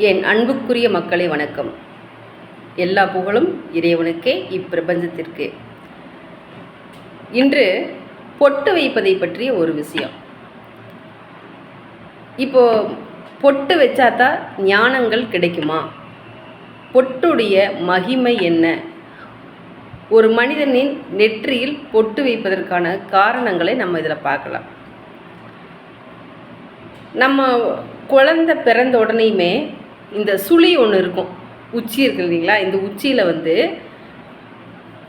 என் அன்புக்குரிய மக்களை வணக்கம். எல்லா புகழும் இறைவனுக்கே இப்பிரபஞ்சத்திற்கு. இன்று பொட்டு வைப்பதை பற்றிய ஒரு விஷயம். இப்போ பொட்டு வச்சாதான் ஞானங்கள் கிடைக்குமா? பொட்டுடைய மகிமை என்ன? ஒரு மனிதனின் நெற்றியில் பொட்டு வைப்பதற்கான காரணங்களை நம்ம இதில் பார்க்கலாம். நம்ம குழந்த பிறந்த உடனேயுமே இந்த சுழி ஒன்று இருக்கும். உச்சி இருக்கு இல்லைங்களா? இந்த உச்சியில் வந்து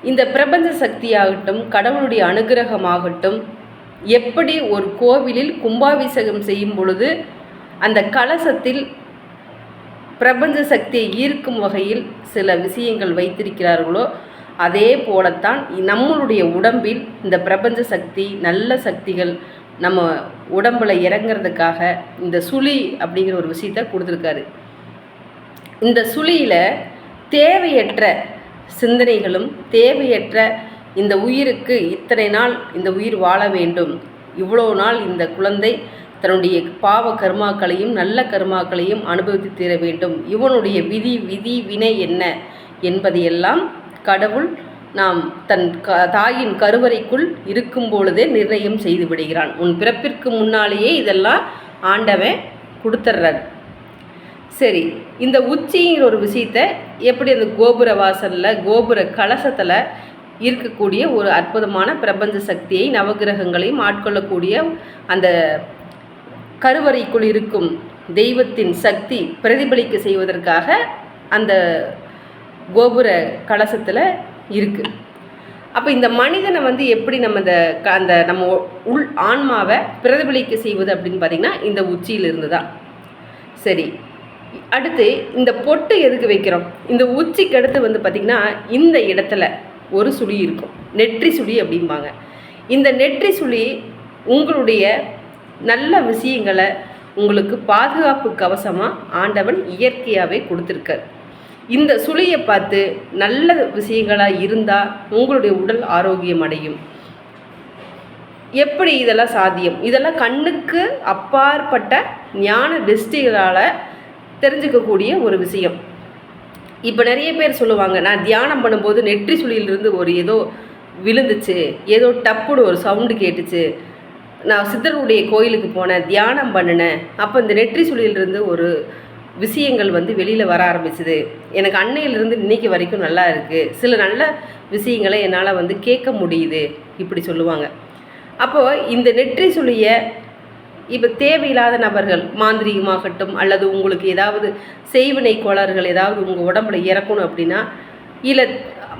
இந்த பிரபஞ்ச சக்தியாகட்டும் கடவுளுடைய அனுகிரகமாகட்டும் எப்படி ஒரு கோவிலில் கும்பாபிஷேகம் செய்யும் பொழுது அந்த கலசத்தில் பிரபஞ்ச சக்தியை ஈர்க்கும் வகையில் சில விஷயங்கள் வைத்திருக்கிறார்களோ அதே போலத்தான் நம்மளுடைய உடம்பில் இந்த பிரபஞ்ச சக்தி நல்ல சக்திகள் நம்ம உடம்பில் இறங்கிறதுக்காக இந்த சுழி அப்படிங்கிற ஒரு விஷயத்த கொடுத்துருக்காரு. இந்த சுழியில் தேவையற்ற சிந்தனைகளும் தேவையற்ற இந்த உயிருக்கு இத்தனை நாள் இந்த உயிர் வாழ வேண்டும். இவ்வளோ நாள் இந்த குழந்தை தன்னுடைய பாவ கர்மாக்களையும் நல்ல கர்மாக்களையும் அனுபவித்து தீர வேண்டும். இவனுடைய விதி விதி வினை என்ன என்பதையெல்லாம் கடவுள் நாம் தன் க தாயின் கருவறைக்குள் இருக்கும் பொழுதே நிர்ணயம் செய்து விடுகிறான். உன் பிறப்பிற்கு முன்னாலேயே இதெல்லாம் ஆண்டவன் கொடுத்துட்றாரு சரி இந்த உச்சிங்கிற ஒரு விஷயத்த எப்படி அந்த கோபுர வாசலில் கோபுர கலசத்தில் இருக்கக்கூடிய ஒரு அற்புதமான பிரபஞ்ச சக்தியை நவகிரகங்களையும் ஆட்கொள்ளக்கூடிய அந்த கருவறைக்குள் இருக்கும் தெய்வத்தின் சக்தி பிரதிபலிக்க செய்வதற்காக அந்த கோபுர கலசத்தில் இருக்குது அப்போ இந்த மனிதனை வந்து எப்படி நம்ம இந்த க அந்த நம்ம உள் ஆன்மாவை பிரதிபலிக்க செய்வது அப்படின்னு பார்த்திங்கன்னா இந்த உச்சியிலிருந்து தான் சரி அடுத்து இந்த பொட்டு எதுக்கு வைக்கிறோம்? இந்த உச்சிக்கு அடுத்து வந்து பார்த்திங்கன்னா இந்த இடத்துல ஒரு சுழி இருக்கும். நெற்றி சுழி அப்படிம்பாங்க. இந்த நெற்றி சுழி உங்களுடைய நல்ல விஷயங்களை உங்களுக்கு பாதுகாப்பு கவசமாக ஆண்டவன் இயற்கையாகவே கொடுத்துருக்கார். இந்த சுழியை பார்த்து நல்ல விஷயங்களாக இருந்தால் உங்களுடைய உடல் ஆரோக்கியம் அடையும். எப்படி இதெல்லாம் சாத்தியம்? இதெல்லாம் கண்ணுக்கு அப்பாற்பட்ட ஞான திருஷ்டிகளால் தெரிஞ்சுக்கக்கூடிய ஒரு விஷயம். இப்போ நிறைய பேர் சொல்லுவாங்க நான் தியானம் பண்ணும்போது நெற்றி சுழியிலிருந்து ஒரு ஏதோ விழுந்துச்சு ஏதோ டப்புன்னு ஒரு சவுண்டு கேட்டுச்சு. நான் சித்தருடைய கோயிலுக்கு போனேன் தியானம் பண்ணினேன். அப்போ இந்த நெற்றி சுழியிலிருந்து ஒரு விஷயங்கள் வந்து வெளியில் வர ஆரம்பிச்சுது. எனக்கு அன்னையிலிருந்து இன்னைக்கு வரைக்கும் நல்லா இருக்குது சில நல்ல விஷயங்களை என்னால் வந்து கேட்க முடியுது இப்படி சொல்லுவாங்க. அப்போது இந்த நெற்றி சுழியை இப்போ தேவையில்லாத நபர்கள் மாந்திரிகமாகட்டும் அல்லது உங்களுக்கு ஏதாவது செய்வினை கோளாறுகள் ஏதாவது உங்கள் உடம்புல இறக்கணும் அப்படின்னா இல்லை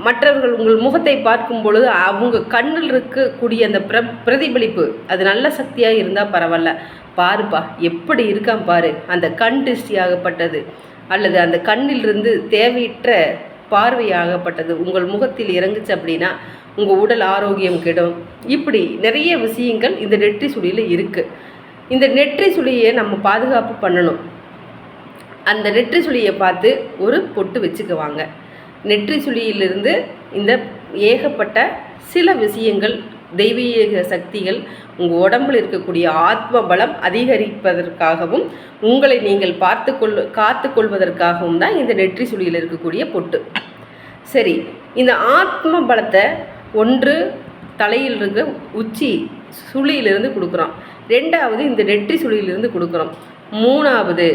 மற்றவர்கள் உங்கள் முகத்தை பார்க்கும் பொழுது அவங்க கண்ணில் இருக்கக்கூடிய அந்த பிர பிரதிபலிப்பு அது நல்ல சக்தியாக இருந்தால் பரவாயில்ல. பாருப்பா எப்படி இருக்கான் பாரு அந்த கண் திருஷ்டியாகப்பட்டது அல்லது அந்த கண்ணிலிருந்து தேவையற்ற பார்வையாகப்பட்டது உங்கள் முகத்தில் இறங்குச்சு அப்படின்னா உங்கள் உடல் ஆரோக்கியம் கெடும். இப்படி நிறைய விஷயங்கள் இந்த நெற்றி சுழியில் இருக்குது இந்த நெற்றி சுழியை நம்ம பாதுகாப்பு பண்ணணும். அந்த நெற்றி சுழியை பார்த்து ஒரு பொட்டு வச்சுக்குவாங்க. நெற்றி சுழியிலிருந்து இந்த ஏகப்பட்ட சில விஷயங்கள் தெய்வீக சக்திகள் உங்கள் உடம்பில் இருக்கக்கூடிய ஆத்ம பலம் அதிகரிப்பதற்காகவும் உங்களை நீங்கள் பார்த்து கொள் காத்து கொள்வதற்காகவும் தான் இந்த நெற்றி சுழியில் இருக்கக்கூடிய பொட்டு. சரி இந்த ஆத்ம பலத்தை ஒன்று தலையில் இருக்க உச்சி சுழியிலிருந்து கொடுக்குறோம். ரெண்டாவது இந்த நெற்றி சுழியிலிருந்து கொடுக்குறோம். மூணாவது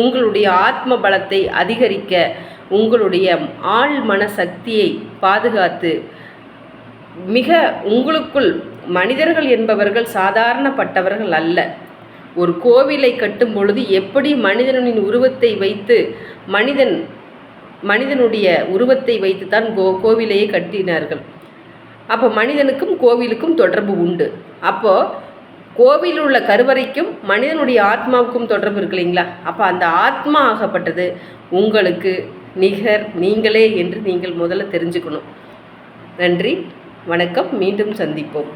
உங்களுடைய ஆத்ம பலத்தை அதிகரிக்க உங்களுடைய ஆள் மன சக்தியை பாதுகாத்து மிக உங்களுக்குள் மனிதர்கள் என்பவர்கள் சாதாரணப்பட்டவர்கள் அல்ல. ஒரு கோவிலை கட்டும் பொழுது எப்படி மனிதனின் உருவத்தை வைத்து மனிதன் மனிதனுடைய உருவத்தை வைத்து தான் கோ கோவிலையே கட்டினார்கள். அப்போ மனிதனுக்கும் கோவிலுக்கும் தொடர்பு உண்டு. அப்போது கோவிலில் உள்ள கருவறைக்கும் மனிதனுடைய ஆத்மாவுக்கும் தொடர்பு இருக்கு இல்லைங்களா? அப்போ அந்த ஆத்மா ஆகப்பட்டது உங்களுக்கு நிகர் நீங்களே என்று நீங்கள் முதல்ல தெரிஞ்சுக்கணும். நன்றி வணக்கம் மீண்டும் சந்திப்போம்.